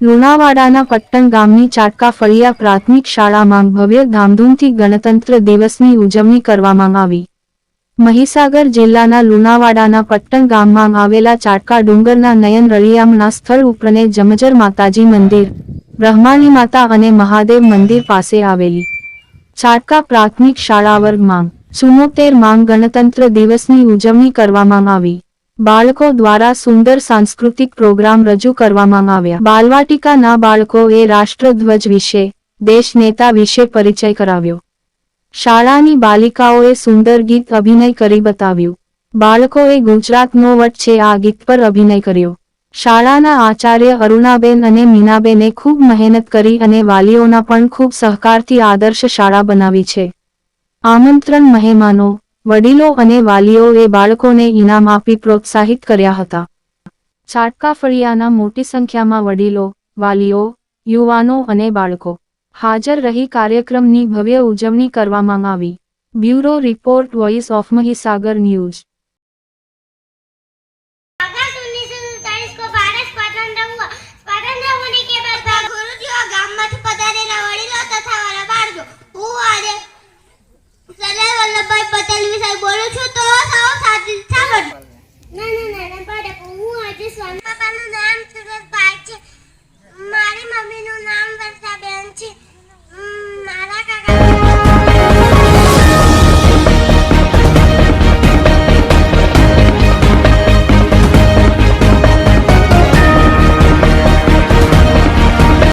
લુણાવાડાના પટ્ટણ ગામની ચાટકા ફળિયા પ્રાથમિક શાળામાં ભવ્ય ધામધૂમથી ગણતંત્ર દિવસની ઉજવણી કરવામાં આવી. મહીસાગર જિલ્લાના લુણાવાડાના પટ્ટણ ગામમાં આવેલા ચાટકા ડુંગરના નયન રળિયામના સ્થળ ઉપરને જમજર માતાજી મંદિર, બ્રહ્માણી માતા અને મહાદેવ મંદિર પાસે આવેલી. ચાટકા પ્રાથમિક શાળા વર્ગમાં સુમોતેર માંગ ગણતંત્ર દિવસની ઉજવણી કરવામાં આવી. બાળકો દ્વારા સુંદર સાંસ્કૃતિક પ્રોગ્રામ રજૂ કરવામાં આવ્યા. બાલવાટિકાના બાળકોએ રાષ્ટ્રધ્વજ વિશે, દેશ નેતા વિશે પરિચય કરાવ્યો. શાળાની બાલિકાઓએ સુંદર ગીત અભિનય કરી બતાવ્યું. બાળકોએ ગુજરાતનો વટ છે આ ગીત પર અભિનય કર્યો. શાળાના આચાર્ય અરુણાબેન અને મીનાબેને ખૂબ મહેનત કરી અને વાલીઓના પણ ખૂબ સહકારથી આદર્શ શાળા બનાવી છે. આમંત્રણ મહેમાનો વડીલો અને વાલીઓએ બાળકોને ઇનામ આપી પ્રોત્સાહિત કર્યા હતા. ચાટકા ફળિયાના મોટી સંખ્યામાં વડીલો, વાલીઓ, યુવાનો અને બાળકો હાજર રહી કાર્યક્રમની ભવ્ય ઉજવણી કરવામાં આવી. Bureau report, voice of Mahisagar news. Patel વિશે બોલું છું તો સૌ સાચી સાંભળજો ના ના ના ના બાળકો હું આજે સ્વામી બાપાનું નામ